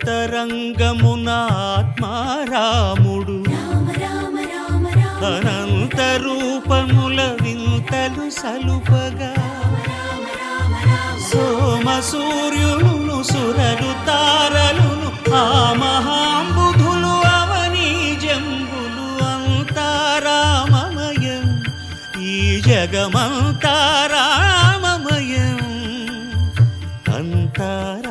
అంతరంగమునాత్మారాముడు. అనంత రూపముల వింతలు సలుపగా. సోమ సూర్యులను సురలు తారలును ఆ మహాంబుధులు అవని జంబులు అంతారామమయం ఈ జగమంతారామమయం అంతారామమయం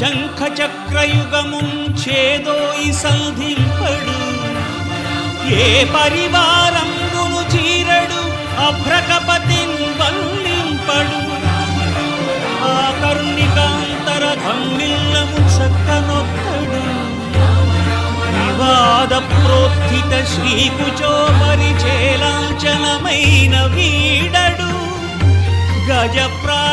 చెప్పడు శంఖ చక్రయుగమున్ చేదోయి సంధింపడు. ఏ పరివారంబును చీరడు అభ్రకపతిన్ వల్లింపడు. ఆ కరుణికాంతర ధమ్మిల్లము చక్కనొక్కడు. వివాద ప్రోత్థిత శ్రీకుచో పరిచేలాంచనమైన వీడడు. గజప్రా